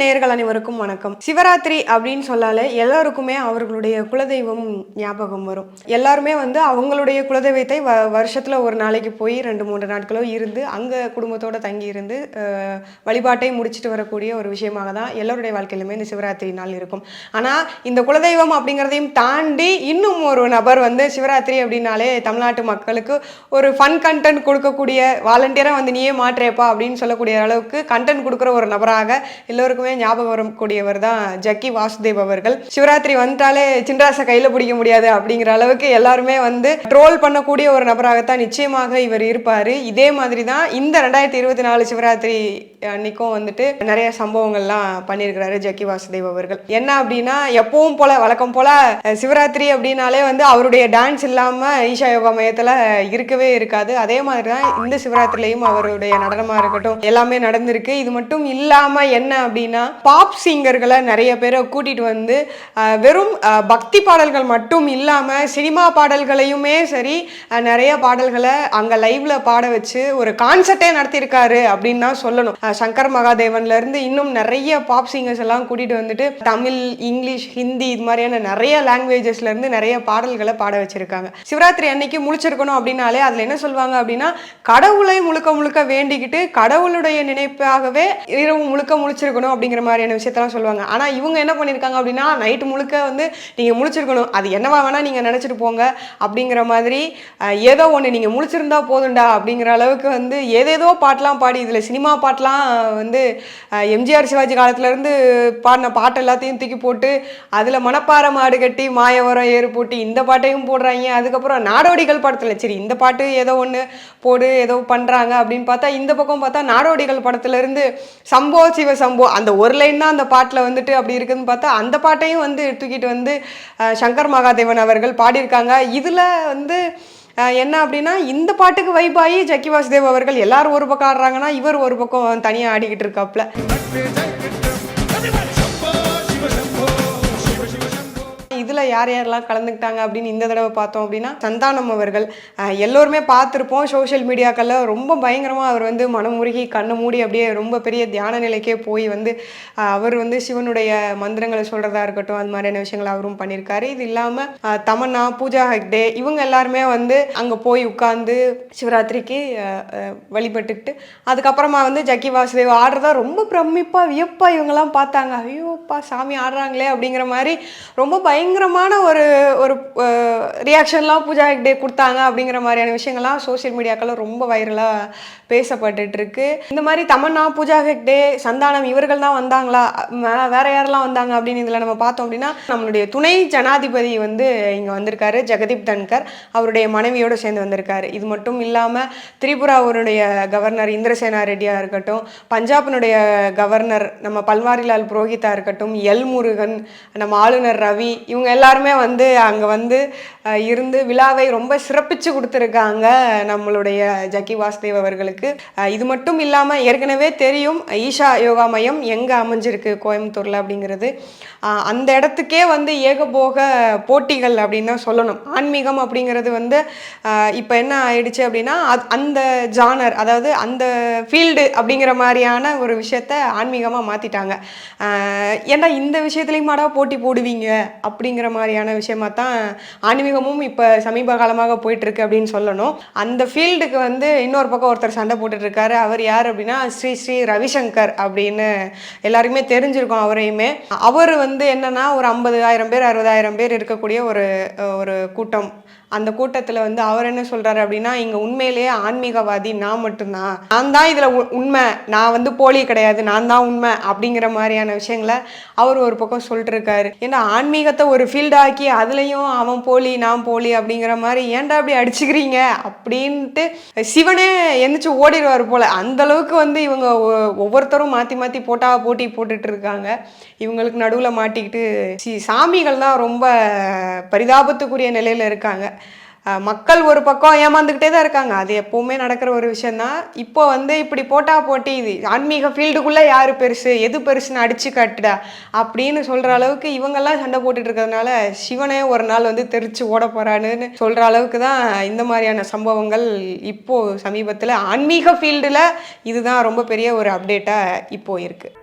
நேர்கள் அனைவருக்கும் வணக்கம். சிவராத்திரி அப்படின்னு சொன்னாலே எல்லாருக்குமே அவர்களுடைய குலதெய்வம் ஞாபகம் வரும். எல்லாருமே வந்து அவங்களுடைய குலதெய்வத்தை வ வருஷத்துல ஒரு நாளைக்கு போய் ரெண்டு மூன்று நாட்களோ இருந்து அங்க குடும்பத்தோட தங்கி இருந்து வழிபாட்டை முடிச்சுட்டு வரக்கூடிய ஒரு விஷயமாக தான் எல்லாருடைய வாழ்க்கையிலுமே இந்த சிவராத்திரி நாள் இருக்கும். ஆனா இந்த குலதெய்வம் அப்படிங்கிறதையும் தாண்டி இன்னும் ஒரு நபர் வந்து சிவராத்திரி அப்படின்னாலே தமிழ்நாட்டு மக்களுக்கு ஒரு ஃபன் கண்டென்ட் கொடுக்கக்கூடிய வாலண்டியராக வந்து நீயே மாற்றேப்பா அப்படின்னு சொல்லக்கூடிய அளவுக்கு கண்டென்ட் கொடுக்குற ஒரு நபராக எல்லோருக்குமே ஞாபகம் வரக்கூடியவர் தான் ஜக்கி வாசுதேவ் அவர்கள். சிவராத்திரி வந்துட்டாலே சின்ராசை கையில் பிடிக்க முடியாது அப்படிங்கிற அளவுக்கு எல்லாருமே வந்து ட்ரோல் பண்ணக்கூடிய ஒரு நபராகத்தான் நிச்சயமாக இவர் இருப்பார். இதே மாதிரி தான் இந்த ரெண்டாயிரத்தி இருபத்தி நாலு சிவராத்திரி அன்னைக்கும் வந்துட்டு நிறைய சம்பவங்கள்லாம் பண்ணியிருக்கிறாரு ஜக்கி வாசுதேவ் அவர்கள். என்ன அப்படின்னா எப்பவும் போல வழக்கம் போல சிவராத்திரி அப்படின்னாலே வந்து அவருடைய டான்ஸ் இல்லாம ஈஷா யோகா மையத்துல இருக்கவே இருக்காது. அதே மாதிரி தான் இந்த சிவராத்திரிலையும் அவருடைய நடனமா இருக்கட்டும் எல்லாமே நடந்திருக்கு. இது மட்டும் இல்லாம என்ன அப்படின்னா பாப் சிங்கர்களை நிறைய பேரை கூட்டிகிட்டு வந்து வெறும் பக்தி பாடல்கள் மட்டும் இல்லாமல் சினிமா பாடல்களையுமே சரி நிறைய பாடல்களை அங்கே லைவ்ல பாட வச்சு ஒரு கான்சர்ட்டே நடத்தியிருக்காரு அப்படின்னு தான் சொல்லணும். சங்கர் மகாதேவன்லேருந்து இன்னும் நிறைய பாப் சிங்கர்ஸ் எல்லாம் கூட்டிகிட்டு வந்துட்டு தமிழ் இங்கிலீஷ் ஹிந்தி இது மாதிரியான நிறைய லாங்குவேஜஸ்லேருந்து நிறைய பாடல்களை பாட வச்சுருக்காங்க. சிவராத்திரி அன்னைக்கு முழிச்சிருக்கணும் அப்படின்னாலே அதில் என்ன சொல்லுவாங்க அப்படின்னா கடவுளை முழுக்க முழுக்க வேண்டிக்கிட்டு கடவுளுடைய நினைப்பாகவே இரவு முழுக்க முழிச்சிருக்கணும் அப்படிங்கிற மாதிரியான விஷயத்தெல்லாம் சொல்லுவாங்க. ஆனால் இவங்க என்ன பண்ணியிருக்காங்க அப்படின்னா நைட்டு முழுக்க வந்து நீங்கள் முழிச்சிருக்கணும். அது என்னவா வேணால் நீங்கள் நினச்சிட்டு போங்க அப்படிங்கிற மாதிரி ஏதோ ஒன்று நீங்கள் முழிச்சிருந்தா போதும்டா அப்படிங்கிற அளவுக்கு வந்து ஏதேதோ பாட்டெலாம் பாடி இதில் சினிமா பாட்டெலாம் வந்து எம்ஜிஆர் சிவாஜி காலத்துலேருந்து பாடின பாட்டு எல்லாத்தையும் தூக்கி போட்டு அதில் மணப்பாறை மாடு கட்டி மாயவரம் ஏறு போட்டு இந்த பாட்டையும் போடுறாங்க. அதுக்கப்புறம் நாடோடிகள் படத்தில் சரி இந்த பாட்டு ஏதோ ஒன்று போடு ஏதோ பண்ணுறாங்க அப்படின்னு பார்த்தா இந்த பக்கம் பார்த்தா நாடோடிகள் படத்துலேருந்து சம்போ சிவ சம்போ அந்த ஒரு லைன் தான் அந்த பாட்டில் வந்துட்டு அப்படி இருக்குதுன்னு பார்த்தா அந்த பாட்டையும் வந்து தூக்கிட்டு வந்து சங்கர் மகாதேவன் அவர்கள் பாடியிருக்காங்க. இதில் வந்து என்ன அப்படின்னா இந்த பாட்டுக்கு வைபாயி ஜக்கி வாசுதேவ் அவர்கள் எல்லாரும் ஒரு பக்கம் ஆடுறாங்கன்னா இவர் ஒரு பக்கம் தனியாக ஆடிக்கிட்டு இருக்காப்ல இதில் யார் யாரெல்லாம் கலந்துக்கிட்டாங்க அப்படின்னு இந்த தடவை பார்த்தோம் அப்படின்னா சந்தானம் அவர்கள். எல்லோருமே பார்த்துருப்போம் சோஷியல் மீடியாக்களில் ரொம்ப பயங்கரமாக அவர் வந்து மனமுருகி கண்ணு மூடி அப்படியே ரொம்ப பெரிய தியான நிலைக்கே போய் வந்து அவர் வந்து சிவனுடைய மந்திரங்களை சொல்கிறதா இருக்கட்டும் அது மாதிரியான விஷயங்களை அவரும் பண்ணியிருக்காரு. இது இல்லாமல் தமன்னா பூஜா ஹெக்டே இவங்க எல்லாருமே வந்து அங்கே போய் உட்காந்து சிவராத்திரிக்கு வழிபட்டுக்கிட்டு அதுக்கப்புறமா வந்து ஜக்கி வாசுதேவ் ஆடுறதா ரொம்ப பிரமிப்பா வியப்பா இவங்கெல்லாம் பார்த்தாங்க. ஐயோப்பா சாமி ஆடுறாங்களே அப்படிங்கிற மாதிரி ரொம்ப பயங்கரமான ஒரு ஒரு ரியாக்ஷன்லாம் பூஜா ஹெக்டே கொடுத்தாங்க அப்படிங்கிற மாதிரியான விஷயங்கள்லாம் சோஷியல் மீடியாக்களில் ரொம்ப வைரலாக பேசப்பட்டுருக்கு இந்த மாதிரி தமன்னா பூஜா ஹெக்டே சந்தானம் இவர்கள் தான் வந்தாங்களா? வேற யாரெல்லாம் வந்தாங்க அப்படின்னு இதில் நம்ம பார்த்தோம் அப்படின்னா நம்மளுடைய துணை ஜனாதிபதி வந்து இங்கே வந்திருக்காரு ஜெகதீப் தன்கர். அவருடைய மனைவியோடு சேர்ந்து வந்திருக்காரு. இது மட்டும் இல்லாமல் திரிபுராவுடைய கவர்னர் இந்திரசேனா ரெட்டியாக இருக்கட்டும் பஞ்சாபினுடைய கவர்னர் நம்ம பல்வாரிலால் புரோஹிதா இருக்கட்டும் எல் முருகன் நம்ம ஆளுநர் ரவி இவங்க எல்லாருமே வந்து அங்கே வந்து இருந்து விழாவை ரொம்ப சிறப்பிச்சு கொடுத்துருக்காங்க நம்மளுடைய ஜக்கி வாசுதேவ் அவர்களுக்கு. இது மட்டும் இல்லாமல் ஏற்கனவே தெரியும் ஈஷா யோகா மையம் எங்கே அமைஞ்சிருக்கு கோயம்புத்தூரில் அப்படிங்கிறது. அந்த இடத்துக்கே வந்து ஏகபோக போட்டிகள் அப்படின்னு தான் சொல்லணும். ஆன்மீகம் அப்படிங்கிறது வந்து இப்போ என்ன ஆயிடுச்சு அப்படின்னா அது- அந்த ஜானர் அதாவது அந்த ஃபீல்டு அப்படிங்கிற மாதிரியான ஒரு விஷயத்த ஆன்மீகமாக மாற்றிட்டாங்க ஏன்னா இந்த விஷயத்துலையுமாடா போட்டி போடுவீங்க அப்படிங்கிற மாதிரியான விஷயமா தான் ஆன்மீகமும் இப்போ சமீப காலமாக போயிட்டுருக்கு அப்படின்னு சொல்லணும். அந்த ஃபீல்டுக்கு வந்து இன்னொரு பக்கம் ஒருத்தர் சண்டை போட்டுட்டு இருக்காரு அவர் யார் அப்படின்னா ஸ்ரீ ஸ்ரீ ரவிசங்கர் அப்படின்னு எல்லாருக்குமே தெரிஞ்சிருக்கோம் அவரையுமே. அவர் வந்து என்னன்னா ஒரு ஐம்பது ஆயிரம் பேர் அறுபதாயிரம் பேர் இருக்கக்கூடிய ஒரு ஒரு கூட்டம். அந்த கூட்டத்தில் வந்து அவர் என்ன சொல்கிறாரு அப்படின்னா இங்கே உண்மையிலேயே ஆன்மீகவாதி நான் மட்டும்தான். நான் தான் இதில் உண்மை. நான் வந்து போலி கிடையாது. நான் தான் உண்மை. அப்படிங்கிற மாதிரியான விஷயங்களை அவர் ஒரு பக்கம் சொல்லிட்டுருக்காரு. ஏன்னா ஆன்மீகத்தை ஒரு ஃபீல்டாக்கி அதுலேயும் அவன் போலி நான் போலி அப்படிங்கிற மாதிரி ஏன்டா அப்படி அடிச்சுக்கிறீங்க? அப்படின்ட்டு சிவனே எந்திரிச்சு ஓடிடுவார் போல. அந்த அளவுக்கு வந்து இவங்க ஒ- ஒவ்வொருத்தரும் மாற்றி மாற்றி போட்டா போட்டி போட்டுட்டு இருக்காங்க இவங்களுக்கு நடுவில் மாட்டிக்கிட்டு சி சாமிகள் தான் ரொம்ப பரிதாபத்துக்குரிய நிலையில் இருக்காங்க. மக்கள் ஒரு பக்கம் ஏமாந்துக்கிட்டே தான் இருக்காங்க. அது எப்போவுமே நடக்கிற ஒரு விஷயந்தான் இப்போ வந்து இப்படி போட்டா போட்டி இது ஆன்மீக ஃபீல்டுக்குள்ளே யார் பெருசு எது பெருசுன்னு அடிச்சு காட்டுடா அப்படின்னு சொல்கிற அளவுக்கு இவங்கெல்லாம் சண்டை போட்டுட்டு இருக்கிறதுனால சிவனே ஒரு நாள் வந்து தெரிச்சு ஓட போகிறான்னு சொல்கிற அளவுக்கு தான் இந்த மாதிரியான சம்பவங்கள் இப்போது சமீபத்தில் ஆன்மீக ஃபீல்டில் இதுதான் ரொம்ப பெரிய ஒரு அப்டேட்டாக இப்போது இருக்குது